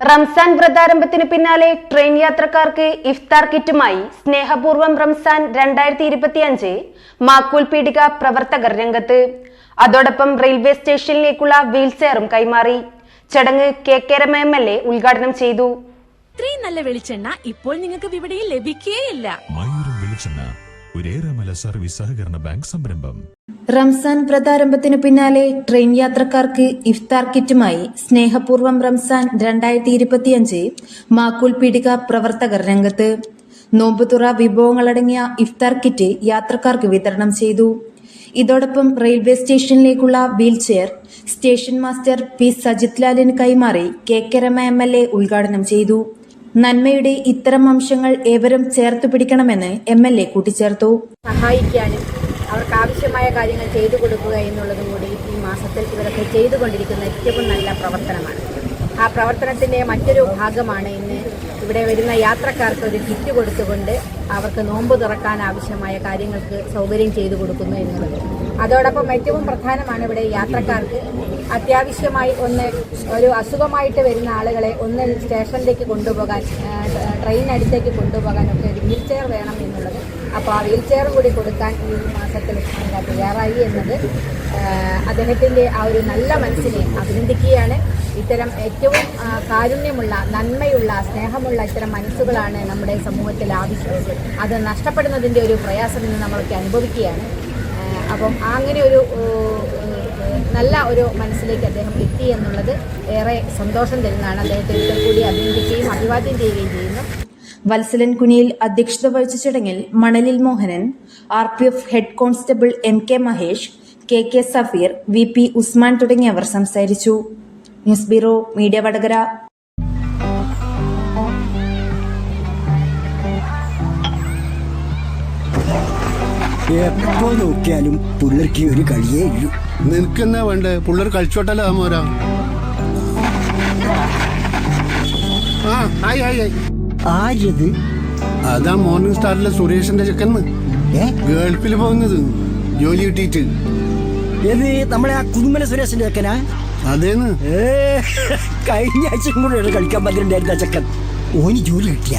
റംസാൻ വ്രതാരംഭത്തിന് പിന്നാലെ ട്രെയിൻ യാത്രക്കാർക്ക് ഇഫ്താർ കിറ്റുമായി സ്നേഹപൂർവം റംസാൻ രണ്ടായിരത്തി ഇരുപത്തിയഞ്ച് മാക്കൂൽ പീടിക പ്രവർത്തകർ രംഗത്ത്. അതോടൊപ്പം റെയിൽവേ സ്റ്റേഷനിലേക്കുള്ള വീൽചെയറും കൈമാറി. ചടങ്ങ് K K Rema M L A ഉദ്ഘാടനം ചെയ്തു. ഇത്രയും നല്ല വെളിച്ചെണ്ണ ഇപ്പോൾ നിങ്ങൾക്ക് വിപണിയിൽ ലഭിക്കുകയില്ല സർവീസ് സഹകരണ ബാങ്ക് സംരംഭം. റംസാൻ വ്രതാരംഭത്തിന് പിന്നാലെ ട്രെയിൻ യാത്രക്കാർക്ക് ഇഫ്താർ കിറ്റുമായി സ്നേഹപൂർവം റംസാൻ രണ്ടായിരത്തി ഇരുപത്തിയഞ്ച് മാക്കൂൽ പീടിക പ്രവർത്തകർ രംഗത്ത്. നോമ്പുതുറ വിഭവങ്ങളടങ്ങിയ ഇഫ്താർ കിറ്റ് യാത്രക്കാർക്ക് വിതരണം ചെയ്തു. ഇതോടൊപ്പം railway സ്റ്റേഷനിലേക്കുള്ള wheelchair station master P Sajith ലാലിന് കൈമാറി K K Rema M L A ഉദ്ഘാടനം ചെയ്തു. നന്മയുടെ ഇത്തരം അംശങ്ങൾ ഏവരും ചേർത്തു പിടിക്കണമെന്ന് എം എൽ എ കൂട്ടിച്ചേർത്തു. സഹായിക്കാനും അവർക്ക് ആവശ്യമായ കാര്യങ്ങൾ ചെയ്തു കൊടുക്കുക എന്നുള്ളതും കൂടി ഈ മാസത്തിൽ ഇവരൊക്കെ ചെയ്തുകൊണ്ടിരിക്കുന്ന ഏറ്റവും നല്ല പ്രവർത്തനമാണ്. ആ പ്രവർത്തനത്തിന്റെ മറ്റൊരു ഭാഗമാണ് ഇന്ന് ഇവിടെ വരുന്ന യാത്രക്കാർക്ക് ഒരു കിറ്റ് കൊടുത്തുകൊണ്ട് അവർക്ക് നോമ്പ് തുറക്കാൻ ആവശ്യമായ കാര്യങ്ങൾക്ക് സൗകര്യം ചെയ്തു കൊടുക്കുന്നു എന്നുള്ളത്. അതോടൊപ്പം ഏറ്റവും പ്രധാനമാണ് ഇവിടെ യാത്രക്കാർക്ക് അത്യാവശ്യമായി ഒന്ന് ഒരു അസുഖമായിട്ട് വരുന്ന ആളുകളെ ഒന്ന് സ്റ്റേഷനിലേക്ക് കൊണ്ടുപോകാൻ ട്രെയിനടുത്തേക്ക് കൊണ്ടുപോകാൻ ഒക്കെ ഒരു വീൽ ചെയർ വേണം എന്നുള്ളത്. അപ്പോൾ ആ വീൽ ചെയർ കൂടി കൊടുക്കാൻ ഈ മാസത്തിൽ തയ്യാറായി എന്നത് അദ്ദേഹത്തിന്റെ ആ ഒരു നല്ല മനസ്സിനെ അഭിനന്ദിക്കുകയാണ്. ഇത്തരം ഏറ്റവും കാരുണ്യമുള്ള നന്മയുള്ള സ്നേഹമുള്ള ഇത്തരം മനസ്സുകളാണ് നമ്മുടെ സമൂഹത്തിൽ ആവശ്യം അത് നഷ്ടപ്പെടുന്നതിന്റെ ഒരു പ്രയാസം ഇന്ന് നമ്മളൊക്കെ അനുഭവിക്കുകയാണ്. അപ്പം അങ്ങനെ ഒരു നല്ല ഒരു മനസ്സിലേക്ക് അദ്ദേഹം എത്തി എന്നുള്ളത് ഏറെ സന്തോഷം തരുന്നതാണ്. അദ്ദേഹത്തെ ഒരിക്കൽ കൂടി അഭിനന്ദിക്കുകയും അഭിവാദ്യം ചെയ്യുകയും ചെയ്യുന്നു. വത്സലൻ കുനിയിൽ അധ്യക്ഷത വഹിച്ച ചടങ്ങിൽ Manalil Mohanan R P F head constable M K Mahesh K K Safeer V P Usman തുടങ്ങിയവർ സംസാരിച്ചു. News bureau media Vadakara. എപ്പോ നോക്കിയാലും പുള്ളർക്ക് ഒരു കളിയേ ഇല്ലു. നിനക്കെന്നാ വേണ്ടേ? പുള്ളർ കളിച്ചോട്ടല്ലോ മോരാ ആ ആയി ആയി ആയി. ആരത്? അതാ മോർണിംഗ് സ്റ്റാറിലെ സുരേഷിന്റെ ചെക്കന്ന് ഗേൾഫിൽ ഗൾഫിൽ പോകുന്നത്. ജോലി കിട്ടിയിട്ട്. ഏത് നമ്മളെ ആ കുന്നുമല സുരേഷിന്റെ ചെക്കനാ? അതേന്ന്? ഏ കഴിഞ്ഞ ആഴ്ച കൂടെ കളിക്കാൻ പറ്റുന്നുണ്ടായിരുന്ന ചക്കൻ. ഓന് ജോലി കിട്ടിയ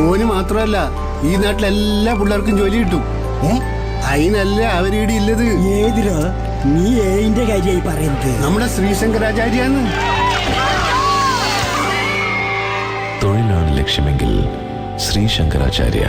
ഓന് മാത്രമല്ല ഈ നാട്ടിലെ എല്ലാ പിള്ളേർക്കും ജോലി കിട്ടും. ഏ? അതിനല്ല അവരീടെ ഇല്ലത്. ഏതിനോ? നീ ഏതിന്റെ കാര്യമായി പറയുന്നത്. നമ്മുടെ ശ്രീശങ്കരാചാര്യാന്ന് തൊഴിലാണ് ലക്ഷ്യമെങ്കിൽ ശ്രീ ശങ്കരാചാര്യ